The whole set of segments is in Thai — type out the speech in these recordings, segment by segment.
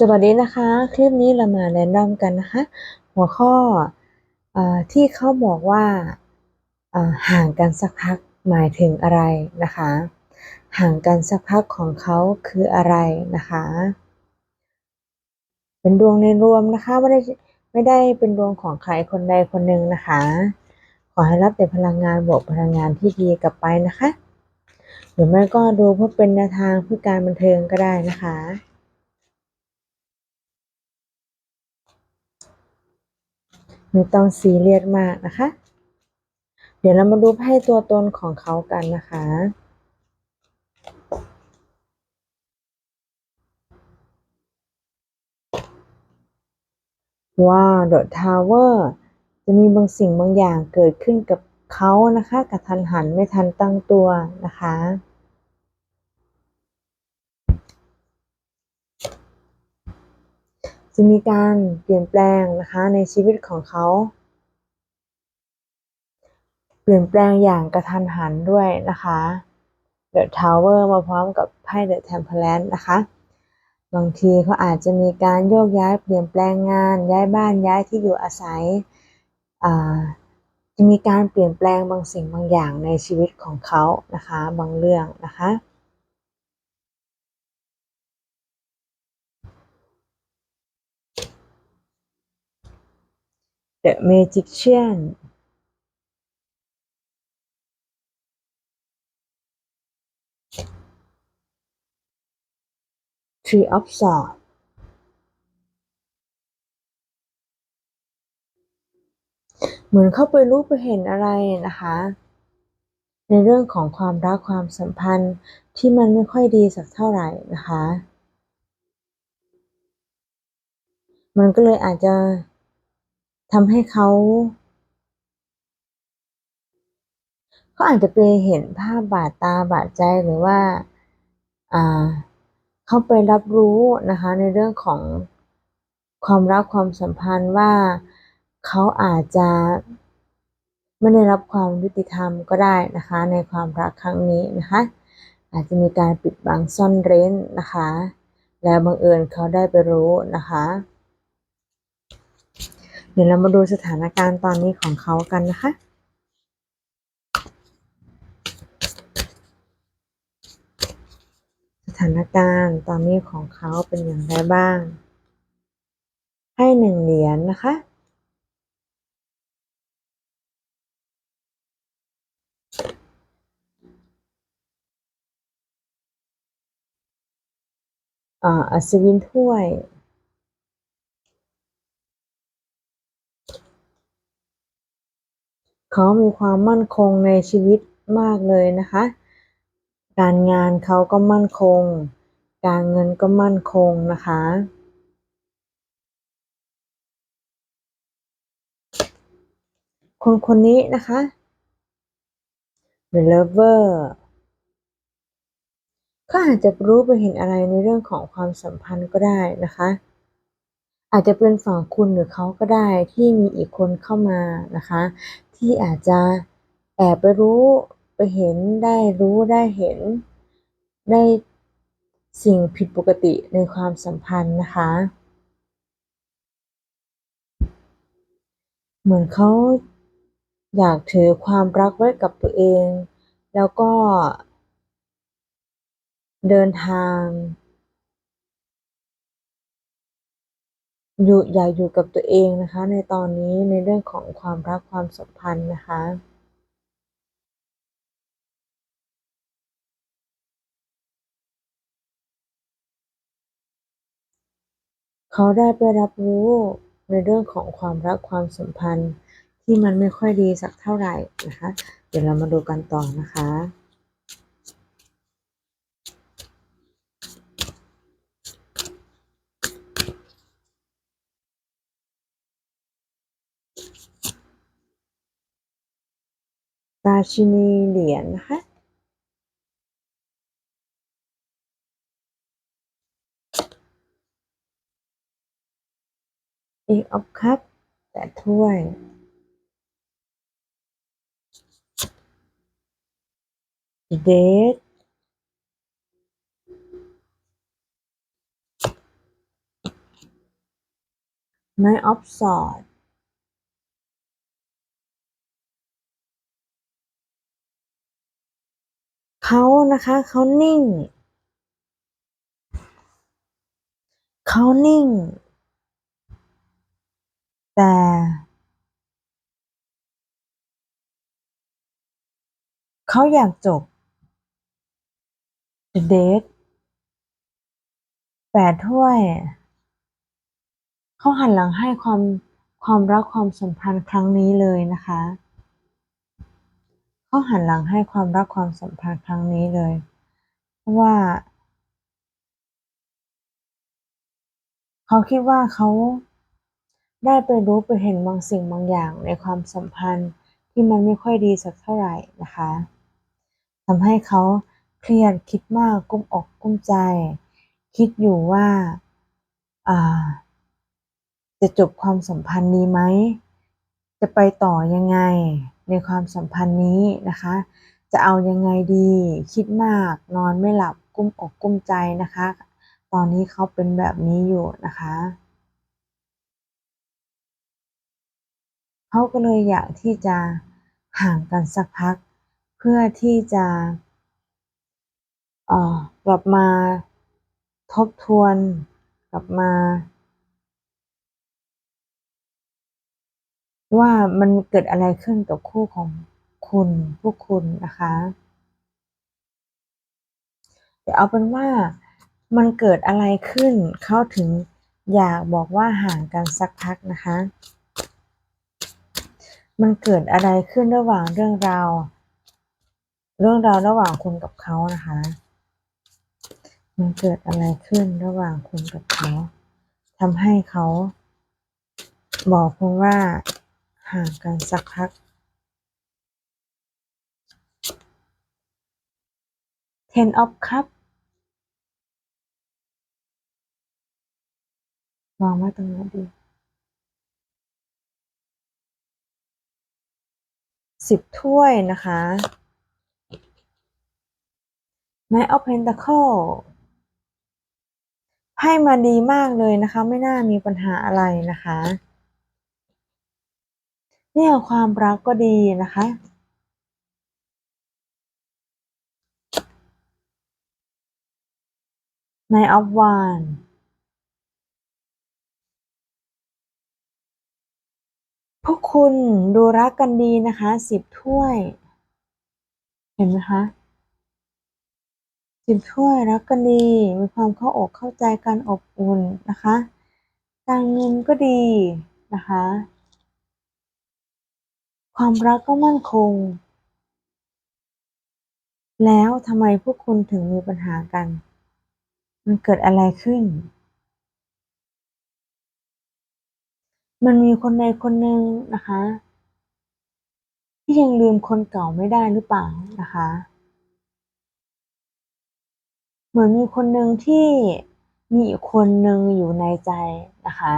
สวัสดีนะคะ คลิปนี้เรามาแนะนำกันนะคะ หัวข้ออที่เขาบอกว่าห่างกันสักพักหมายถึงอะไรนะคะ ห่างกันสักพักของเขาคืออะไรนะคะ เป็นดวงในรวมนะคะไม่ได้ไม่ได้เป็นดวงของใครคนใดคนหนึ่งนะคะ ขอให้รับแต่พลังงานบวกพลังงานที่ดีกลับไปนะคะ หรือไม่ก็ดูเพื่อเป็นแนวทางเพื่อการบันเทิงก็ได้นะคะ ไม่ต้องซีเรียสมากนะคะ เดี๋ยวเรามาดูไพ่ตัวตนของเขากันนะคะว่าวเดอะทาวเวอร์จะมีบางสิ่งบางอย่างเกิดขึ้นกับเขานะคะกระทันหันไม่ทันตั้งตัวนะคะ จะมีการเปลี่ยนแปลงนะคะในชีวิตของเขา เปลี่ยนแปลงอย่างกระทันหันด้วยนะคะ The Tower มาพร้อมกับไพ่ The Temperance นะคะ บางทีเขาอาจจะมีการโยกย้ายเปลี่ยนแปลงงาน ย้ายบ้านย้ายที่อยู่อาศัยจะมีการเปลี่ยนแปลงบางสิ่งบางอย่างในชีวิตของเขานะคะ บางเรื่องนะคะ The Magician Tree of Swords เหมือนเข้าไปรู้ไปเห็นอะไรนะคะ ในเรื่องของความรักความสัมพันธ์ที่มันไม่ค่อยดีสักเท่าไหร่นะคะ มันก็เลยอาจจะ ทำให้เขาเขาอาจจะไปเห็นภาพบาดตาบาดใจหรือว่าเขาไปรับรู้นะคะในเรื่องของความรักความสัมพันธ์ว่าเขาอาจจะไม่ได้รับความยุติธรรมก็ได้นะคะ ในความรักครั้งนี้นะคะ อาจจะมีการปิดบังซ่อนเร้นนะคะ แล้วบังเอิญเขาได้ไปรู้นะคะ เดี๋ยวเรามาดูสถานการณ์ตอนนี้ของเขากันนะคะ สถานการณ์ตอนนี้ของเขาเป็นอย่างไรบ้าง ให้หนึ่งเหรียญนนะคะอ่าอัศวินถ้วย เขามีความมั่นคงในชีวิตมากเลยนะคะ การงานเขาก็มั่นคง การเงินก็มั่นคงนะคะ คนคนนี้นะคะ The Lover ก็อาจจะรู้ไปเห็นอะไรในเรื่องของความสัมพันธ์ก็ได้นะคะ อาจจะเป็นฝั่งคุณหรือเขาก็ได้ที่มีอีกคนเข้ามานะคะ ที่อาจจะแอบไปรู้ไปเห็นได้รู้ได้เห็นได้สิ่งผิดปกติในความสัมพันธ์นะคะ เหมือนเขาอยากถือความรักไว้กับตัวเอง แล้วก็เดินทาง อยู่อยาอยู่กับตัวเองนะคะ ในตอนนี้ในเรื่องของความรักความสัมพันธ์นะคะเขาได้ไปรับรู้ในเรื่องของความรักความสัมพันธ์ที่มันไม่ค่อยดีสักเท่าไหร่นะคะ เดี๋ยวเรามาดูกันต่อนะคะ ราชินีเหรียญนะคะเอกออฟคัพแต่ถ้วยเดท Nine of Swords เขานะคะเขานิ่ง เขานิ่ง แต่ เขาอยากจบ The Date แปดถ้วย เขาหันหลังให้ความความรักความสัมพันธ์ครั้งนี้เลยนะคะ เขาหันหลังให้ความรักความสัมพันธ์ครั้งนี้เลย เพราะว่า เขาคิดว่าเขาได้ไปรู้ไปเห็นบางสิ่งบางอย่างในความสัมพันธ์ที่มันไม่ค่อยดีสักเท่าไหร่นะคะทำให้เขาเครียดคิดมากกุ้มอกกุ้มใจ คิดอยู่ว่าอ่าจะจบความสัมพันธ์นี้ไหม จะไปต่อยังไง ในความสัมพันธ์นี้นะคะ จะเอายังไงดี คิดมาก นอนไม่หลับกุ้มอกกุ้มใจนะคะ ตอนนี้เขาเป็นแบบนี้อยู่นะคะเขาก็เลยอยากที่จะห่างกันสักพัก เพื่อที่จะออกลับมาทบทวน กลับมา ว่ามันเกิดอะไรขึ้นกับคู่ของคุณพวกคุณนะคะแต่เอาเป็นว่ามันเกิดอะไรขึ้นเขาถึงอยากบอกว่าห่างกันสักพักนะคะ มันเกิดอะไรขึ้นระหว่างเรื่องราว เรื่องราวระหว่างคุณกับเขานะคะ มันเกิดอะไรขึ้นระหว่างคุณกับเขาทำให้เขาบอกคุณว่า ห่างกันสักพัก Ten of Cup วางไว้ตรงไหนดีสิบถ้วยนะคะ Knight of Pentacle ไพ่มาดีมากเลยนะคะ ไม่น่ามีปัญหาอะไรนะคะ เนี่ยความรักก็ดีนะคะ Knight of Wands พวกคุณดูรักกันดีนะคะสิบถ้วย เห็นไหมคะสิบถ้วยรักกันดี มีความเข้าอกเข้าใจกันอบอุ่นนะคะ การเงินก็ดีนะคะ ความรักก็มั่นคง แล้วทำไมพวกคุณถึงมีปัญหากัน มันเกิดอะไรขึ้น มันมีคนใดคนหนึ่งนะคะ ที่ยังลืมคนเก่าไม่ได้หรือเปล่านะคะ เหมือนมีคนหนึ่งที่มีอีกคนหนึ่งอยู่ในใจนะคะ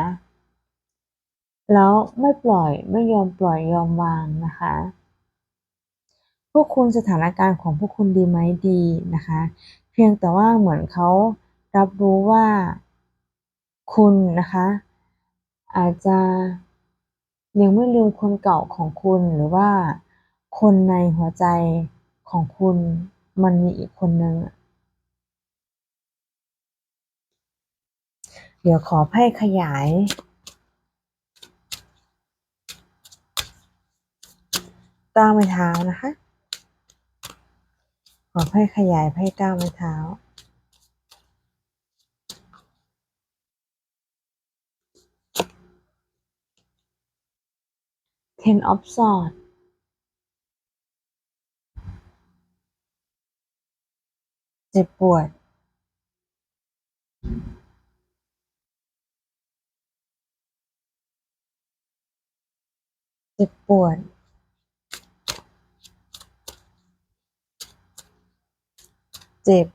แล้วไม่ปล่อยไม่ยอมปล่อยยอมวางนะคะ พวกคุณสถานการณ์ของพวกคุณดีไหมดีนะคะ เพียงแต่ว่าเหมือนเขารับรู้ว่าคุณนะคะ อาจจะยังไม่ลืมคนเก่าของคุณหรือว่าคนในหัวใจของคุณมันมีอีกคนนึงเดี๋ยวขอไพ่ขยาย ก้าวไม้เท้านะคะขอไพ่ขยายไพ่ก้าวไม้เท้า Ten of Swords เจ็บปวด เจ็บปวด เจ็บ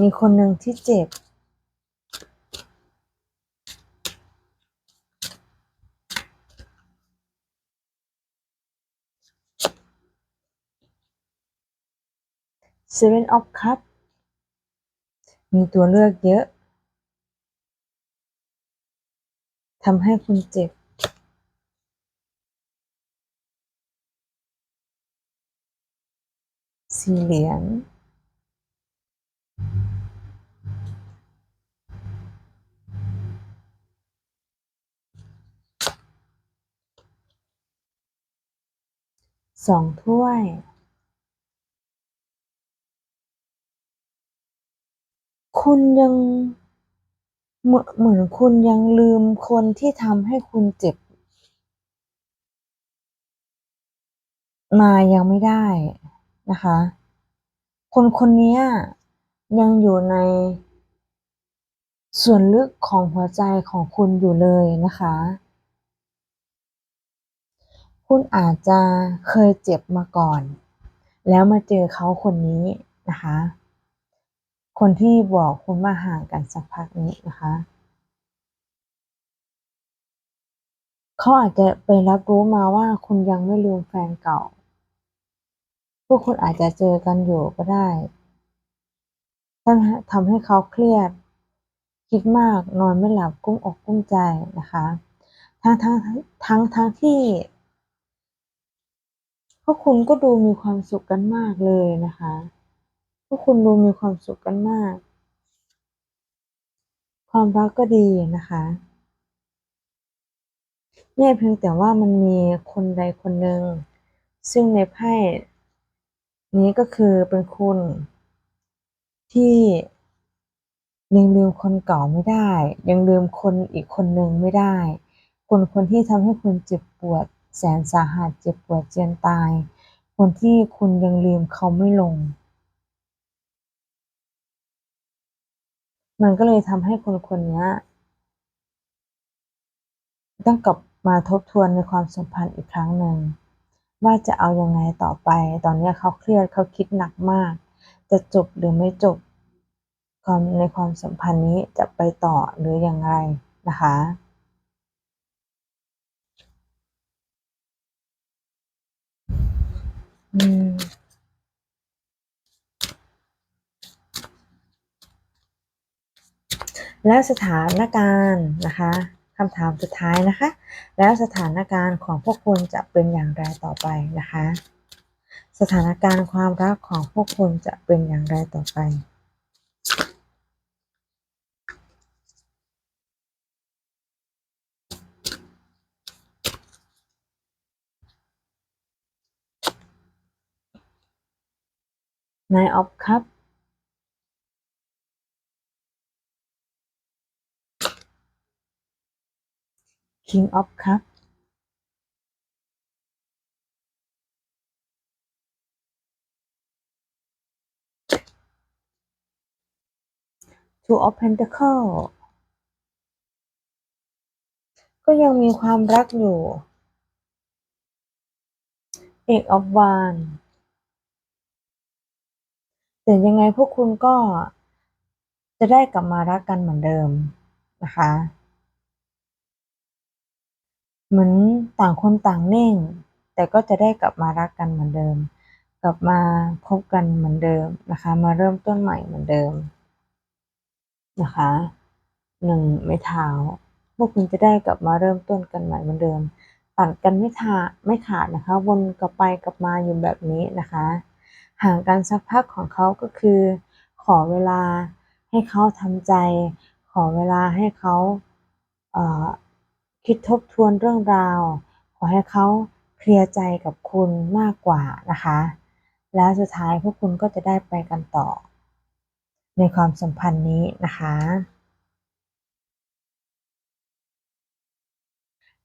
มีคนหนึ่งที่เจ็บ Seven of Cups มีตัวเลือกเยอะ ทำให้คุณเจ็บ สี่เหรียญ สองถ้วยคุณยังเหมือนเหมือนคุณยังลืมคนที่ทำให้คุณเจ็บ มายังไม่ได้นะคะ คนคนนี้ยังอยู่ใน ส่วนลึกของหัวใจของคุณอยู่เลยนะคะ คุณอาจจะเคยเจ็บมาก่อน แล้วมาเจอเขาคนนี้นะคะ คนที่บอกคุณว่าห่างกันสักพักนี้นะคะเขาอาจจะไปรับรู้มาว่าคุณยังไม่ลืมแฟนเก่า พวกคุณอาจจะเจอกันอยู่ก็ได้ทำให้เขาเครียด คิดมาก นอนไม่หลับกุ้มอกกุ้มใจนะคะ ทั้งทั้งทั้งทั้งที่ พวกคุณก็ดูมีความสุขกันมากเลยนะคะ พวกคุณดูมีความสุขกันมาก ความรักก็ดีนะคะเนี่ยเพียงแต่ว่ามันมีคนใดคนหนึ่ง ซึ่งในไพ่นี้ก็คือเป็นคุณที่ยังลืมคนเก่าไม่ได้ ยังลืมคนอีกคนหนึ่งไม่ได้ คนคนที่ทำให้คุณเจ็บปวด แสนสาหัสเจ็บปวดเจียนตาย คนที่คุณยังลืมเขาไม่ลง มันก็เลยทำให้คนคนนี้ต้องกลับมาทบทวนในความสัมพันธ์อีกครั้งหนึ่งว่าจะเอายังไงต่อไป ตอนนี้เขาเครียดเขาคิดหนักมาก จะจบหรือไม่จบความในความสัมพันธ์นี้จะไปต่อหรืออย่างไรนะคะ แล้วสถานการณ์นะคะคำถามสุดท้ายนะคะ แล้วสถานการณ์ของพวกคุณจะเป็นอย่างไรต่อไปนะคะ สถานการณ์ความรักของพวกคุณจะเป็นอย่างไรต่อไป นายออฟครับคิงออฟครับทูออฟเพนต a เคิลก็ยังมีความรักอยู่เอกออฟวาน แต่ยังไงพวกคุณก็จะได้กลับมารักกันเหมือนเดิมนะคะ เหมือนต่างคนต่างนิ่ง แต่ก็จะได้กลับมารักกันเหมือนเดิม กลับมาพบกันเหมือนเดิมนะคะ มาเริ่มต้นใหม่เหมือนเดิมนะคะหนึ่งไม่เท้า พวกคุณจะได้กลับมาเริ่มต้นกันใหม่เหมือนเดิมตัดกันไม่ขาดไม่ขาดนะคะ วนกลับไปกลับมาอยู่แบบนี้นะคะ ห่างกันสักพักของเขาก็คือ ขอเวลาให้เขาทำใจ ขอเวลาให้เขาเคิดทบทวนเรื่องราว ขอให้เขาเคลียร์ใจกับคุณมากกว่านะคะ แล้วสุดท้ายพวกคุณก็จะได้ไปกันต่อ ในความสัมพันธ์นี้นะคะ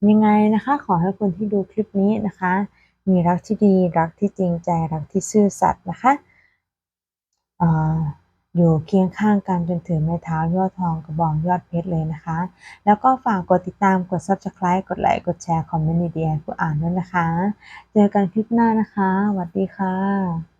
ยังไงนะคะ ขอให้คนที่ดูคลิปนี้นะคะ มีรักที่ดี รักที่จริงใจ รักที่ซื่อสัตย์นะคะออยู่เคียงข้างกันจนถึงไม้เท้ายอดทองกระบองยอดเพชรเลยนะคะ แล้วก็ฝากกดติดตามกด subscribe กดไลค์กดแชร์คอมเมนต์ดีๆผู้อ่านด้วยนะคะ เจอกันคลิปหน้านะคะสวัสดีค่ะ